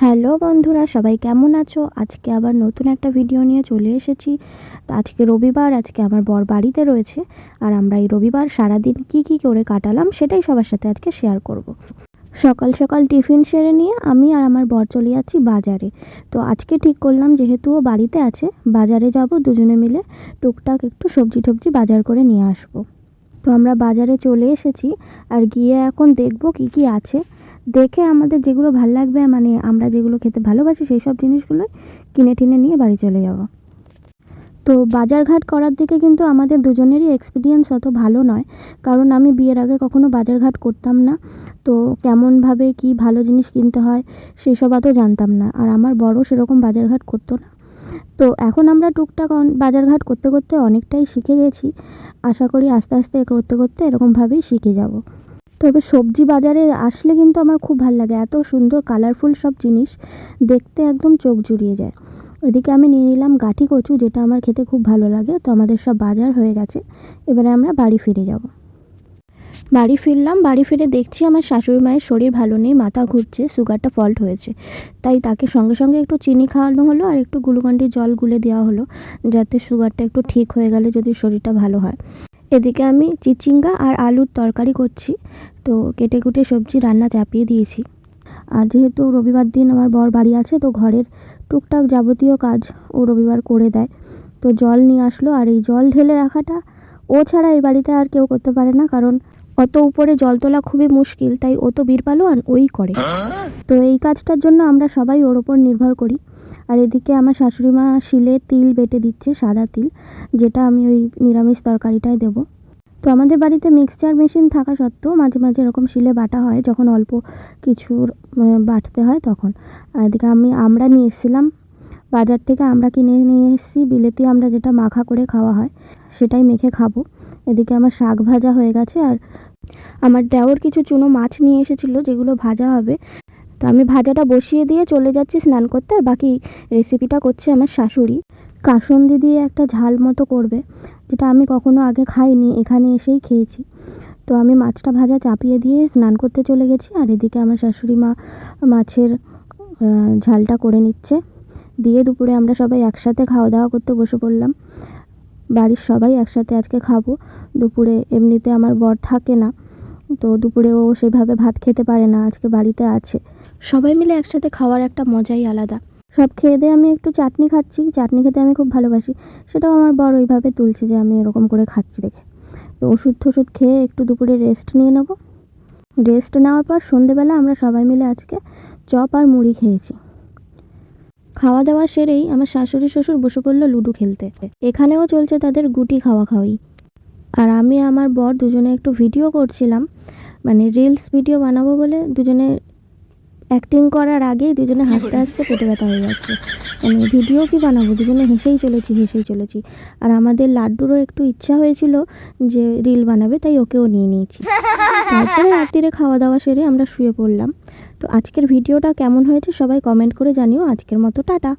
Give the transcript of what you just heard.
Hello বন্ধুরা, সবাই কেমন আছো? আজকে আবার নতুন একটা ভিডিও নিয়ে চলে এসেছি। আজকে রবিবার, আজকে আমার বর বাড়িতে রয়েছে। আর আমরা এই রবিবার সারাদিন কি কি করে কাটালাম সেটাই সবার সাথে আজকে শেয়ার করব। সকাল সকাল টিফিন সেরে নিয়ে আমি আর আমার বর চলে যাচ্ছি বাজারে। তো আজকে ঠিক করলাম, যেহেতু ও বাড়িতে আছে, বাজারে যাব দুজনে মিলে টুকটাক একটু সবজি টবজি বাজার করে নিয়ে আসব। তো আমরা বাজারে চলে এসেছি, আর গিয়ে এখন দেখব কি কি আছে। দেখে আমাদের যেগুলো ভালো লাগবে মানে আমরা যেগুলো খেতে ভালোবাসি সেই সব জিনিসগুলো কিনে টিনে নিয়ে বাড়ি চলে যাব। তো বাজারঘাট করার দিকে কিন্তু আমাদের দুজনেরই এক্সপিরিয়েন্স অত ভালো নয়। কারণ আমি বিয়ের আগে কখনো বাজারঘাট করতাম না। তো কেমনভাবে কি ভালো জিনিস কিনতে হয় সেসব অত জানতাম না। আর আমার বড় সেরকম বাজারঘাট করতো না। তো এখন আমরা টুকটাক বাজারঘাট করতে করতে অনেকটাই শিখে গেছি। আশা করি আস্তে আস্তে করতে করতে এরকমভাবেই শিখে যাব। তবে সবজি বাজারে আসলে কিন্তু আমার খুব ভালো লাগে। এত সুন্দর কালারফুল সব জিনিস দেখতে একদম চোখ জুড়িয়ে যায়। এদিকে আমি নিয়ে নিলাম গাঠি কচু, যেটা আমার খেতে খুব ভালো লাগে। তো আমাদের সব বাজার হয়ে গেছে। এবারে আমরা বাড়ি ফিরে যাব। বাড়ি ফিরলাম, বাড়ি ফিরে দেখছি আমার শাশুড়ি মায়ের শরীর ভালো নেই, মাথা ঘুরছে, সুগারটা ফল্ট হয়েছে। তাই তাকে সঙ্গে সঙ্গে একটু চিনি খাওয়ানো হলো আর একটু গ্লুকন্ডির জল গুলে দেওয়া হলো, যাতে সুগারটা একটু ঠিক হয়ে গেলে যদি শরীরটা ভালো হয়। এদিকে আমি চিচিঙ্গা আর আলুর তরকারি করছি। তো কেটে কুটে সবজি রান্না চাপিয়ে দিয়েছি। আর যেহেতু রবিবার দিন আমার বর বাড়ি আছে, তো ঘরের টুকটাক যাবতীয় কাজ ও রবিবার করে দেয়। তো জল নিয়ে আসলো আর এই জল ঢেলে রাখাটা ও ছাড়া এই বাড়িতে আর কেউ করতে পারে না, কারণ অত উপরে জল তোলা খুবই মুশকিল, তাই ও তো বীর পালোয়ান, ওই করে। তো এই কাজটার জন্য আমরা সবাই ওর ওপর নির্ভর করি। আর এদিকে আমার শাশুড়ি মা শিলে তিল বেটে দিচ্ছে, সাদা তিল, যেটা আমি ওই নিরামিষ তরকারিটায় দেবো। তো আমাদের বাড়িতে মিক্সচার মেশিন থাকা সত্ত্বেও মাঝে মাঝে এরকম শিলে বাটা হয়, যখন অল্প কিছুর বাটতে হয় তখন। আর এদিকে আমি, আমরা নিয়ে এসেছিলাম বাজার থেকে আমরা কিনে নিয়ে এসেছি, বিলেতি আমরা যেটা মাখা করে খাওয়া হয় সেটাই মেখে খাব। এদিকে আমার শাক ভাজা হয়ে গেছে আর আমার দেওর কিছু চুনো মাছ নিয়ে এসেছিল যেগুলো ভাজা হবে। তো আমি ভাজাটা বসিয়ে দিয়ে চলে যাচ্ছি স্নান করতে আর বাকি রেসিপিটা করছে আমার শাশুড়ি। কাসন্দি দিয়ে একটা ঝাল মতো করবে, যেটা আমি কখনো আগে খাইনি, এখানে এসেই খেয়েছি। তো আমি মাছটা ভাজা চাপিয়ে দিয়ে স্নান করতে চলে গেছি আর এদিকে আমার শাশুড়ি মা মাছের ঝালটা করে নিচ্ছে। দিয়ে দুপুরে আমরা সবাই একসাথে খাওয়া দাওয়া করতে বসে পড়লাম। বাড়ির সবাই একসাথে আজকে খাব। দুপুরে এমনিতে আমার বর থাকে না, তো দুপুরে ও সেভাবে ভাত খেতে পারে না, আজকে বাড়িতে আছে। সবাই মিলে একসাথে খাওয়ার একটা মজাই আলাদা। সব খেয়ে দিয়ে আমি একটু চাটনি খাচ্ছি। চাটনি খেতে আমি খুব ভালোবাসি। সেটাও আমার বড় ওইভাবে তুলছে যে আমি এরকম করে খাচ্ছি দেখে। তো ওষুধ টষুধ খেয়ে একটু দুপুরে রেস্ট নিয়ে নেব। রেস্ট নেওয়ার পর সন্ধেবেলা আমরা সবাই মিলে আজকে চপ আর মুড়ি খেয়েছি। খাওয়া দাওয়া সেরেই আমার শাশুড়ি শ্বশুর বসে পড়ল লুডো খেলতে। এখানেও চলছে তাদের গুটি খাওয়া খাওয়াই আর আমি আমার বর দুজনে একটু ভিডিও করছিলাম মানে রিলস ভিডিও বানাবো বলে দুজনে অ্যাক্টিং করার আগেই দুজনে হাসতে হাসতে পেটে ব্যথা হয়ে যাচ্ছে। মানে ভিডিও কি বানাবো? দুজনে হেসেই চলেছি হেসেই চলেছি। আর আমাদের লাড্ডুরও একটু ইচ্ছা হয়েছিল যে রিল বানাবে, তাই ওকেও নিয়ে নিয়েছি। তারপরে রাত্রিরে খাওয়া দাওয়া সেরে আমরা শুয়ে পড়লাম। তো আজকের ভিডিওটা কেমন হয়েছে সবাই কমেন্ট করে জানিও। আজকের মতো টাটা।